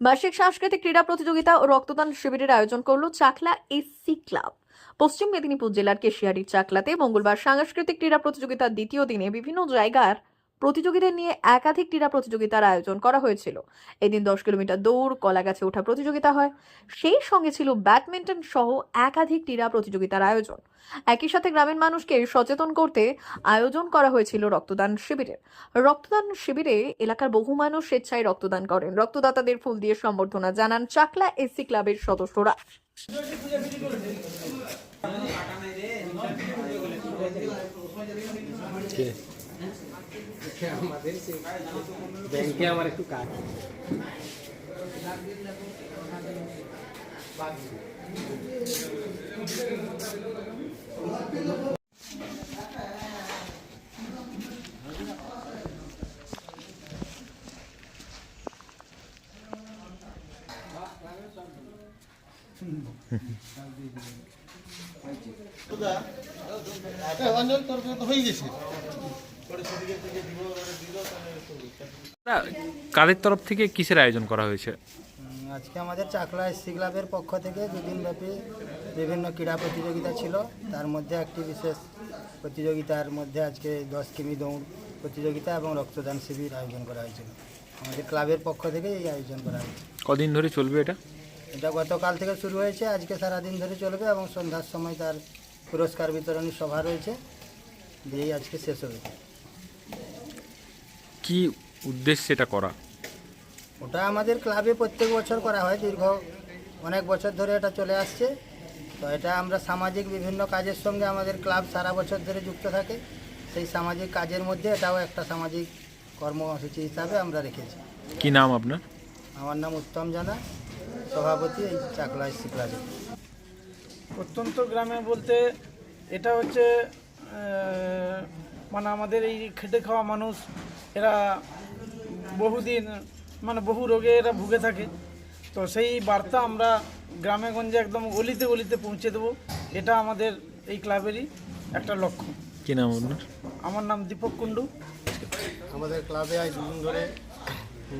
বার্ষিক সাংস্কৃতিক ক্রীড়া প্রতিযোগিতা ও রক্তদান শিবিরের আয়োজন করল চাকলা এসি ক্লাব। পশ্চিম মেদিনীপুর জেলার কেশিয়ারির চাকলাতে মঙ্গলবার সাংস্কৃতিক ক্রীড়া প্রতিযোগিতার দ্বিতীয় দিনে বিভিন্ন জায়গার প্রতিযোগীদের নিয়ে একাধিক ক্রীড়া প্রতিযোগিতার আয়োজন করা হয়েছিল। এদিন দশ কিলোমিটার দৌড় কলা গাছে ওঠা প্রতিযোগিতা হয়। সেই সঙ্গে ছিল ব্যাডমিন্টন সহ একাধিক ক্রীড়া প্রতিযোগিতার আয়োজন। একই সাথে গ্রামের মানুষকে সচেতন করতে আয়োজন করা হয়েছিল রক্তদান শিবিরের। রক্তদান শিবিরে এলাকার বহু মানুষ স্বেচ্ছায় রক্তদান করেন। রক্তদাতাদের ফুল দিয়ে সম্বর্ধনা জানান চাকলা এসসি ক্লাবের সদস্যরা। ব্যাংকে আমার একটু কাজ। হয়ে গেছে। কাদের তরফ থেকে কিসের আয়োজন করা হয়েছে? আজকে আমাদের চাকলা এসসি ক্লাবের পক্ষ থেকে দুদিনব্যাপী বিভিন্ন ক্রীড়া প্রতিযোগিতা ছিল। তার মধ্যে একটি বিশেষ প্রতিযোগিতার মধ্যে আজকে দশ কিমি দৌড় প্রতিযোগিতা এবং রক্তদান শিবির আয়োজন করা হয়েছিল। আমাদের ক্লাবের পক্ষ থেকে এই আয়োজন করা হয়েছে। কদিন ধরে চলবে এটা? এটা গতকাল থেকে শুরু হয়েছে আজকে সারাদিন ধরে চলবে এবং সন্ধ্যার সময় তার পুরস্কার বিতরণী সভা রয়েছে। দিয়েই আজকে শেষ হয়েছে কি উদ্দেশ্যে এটা করা? ওটা আমাদের ক্লাবে প্রত্যেক বছর করা হয় দীর্ঘ অনেক বছর ধরে এটা চলে আসছে। তো এটা আমরা সামাজিক বিভিন্ন কাজের সঙ্গে আমাদের ক্লাব সারা বছর ধরে যুক্ত থাকে। সেই সামাজিক কাজের মধ্যে এটাও একটা সামাজিক কর্মসূচি হিসাবে আমরা রেখেছি। কি নাম আপনার? আমার নাম উত্তম জানা সভাপতি এই চাকলা ক্লাবে প্রত্যন্ত গ্রামে বলতে এটা হচ্ছে মানে আমাদের এই খেটে খাওয়া মানুষ এরা বহুদিন মানে বহু রোগে এরা ভুগে থাকে। তো সেই বার্তা আমরা গ্রামে গঞ্জে একদম গলিতে গলিতে পৌঁছে দেবো। এটা আমাদের এই ক্লাবেরই একটা লক্ষ্য। কি নাম আপনার? আমার নাম দীপক কুণ্ডু। আমাদের ক্লাবে আজ দুদিন ধরে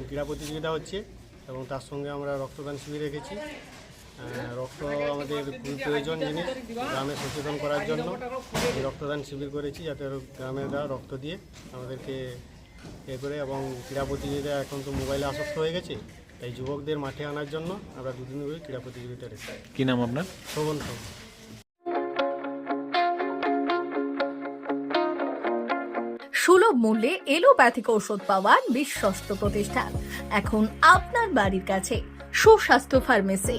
ক্রীড়া প্রতিযোগিতা হচ্ছে এবং তার সঙ্গে আমরা রক্তদান শিবির রেখেছি। রক্ত আমাদের খুবই প্রয়োজন জিনিস গ্রামে সচেতন করার জন্য। রক্তদান শিবির করেছি যাতে আরও গ্রামেরা রক্ত দিয়ে আমাদেরকে এ করে এবং ক্রীড়া প্রতিযোগিতা এখন তো মোবাইলে আসক্ত হয়ে গেছে তাই যুবকদের মাঠে আনার জন্য আমরা দুদিন ধরে ক্রীড়া প্রতিযোগিতা রেখেছি। কি নাম আপনার? শোভন শোভন সুলভ মূল্যে এলোপ্যাথিক ঔষধ পাওয়ার বিশ্বস্ত প্রতিষ্ঠান। এখন আপনার বাড়ির কাছে সুস্বাস্থ্য ফার্মেসি।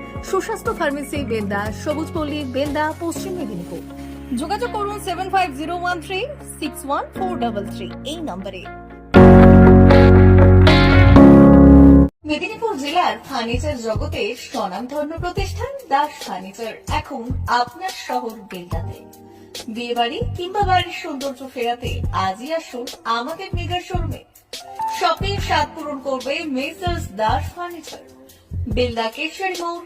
সুস্বাস্থ্য ফার্মেসি বেলদা সবুজপল্লী বেলদা, পশ্চিম মেদিনীপুর। যোগাযোগ করুন seven five zero one three six one four double three এই নম্বরে। মেদিনীপুর জেলার ফার্নিচার জগতে স্বনামধন্য প্রতিষ্ঠান দাস ফার্নিচার এখন আপনার শহর বেলদাতে। বিয়ে বাড়ি কিংবা বাড়ির সৌন্দর্য ফেরাতে আজই আসুন আমাদের মেগা শোরুমে। শপিং স্বাদ পূরণ করবে মেসার্স দাস ফার্নিচার। বেলদা কেশরী মোড়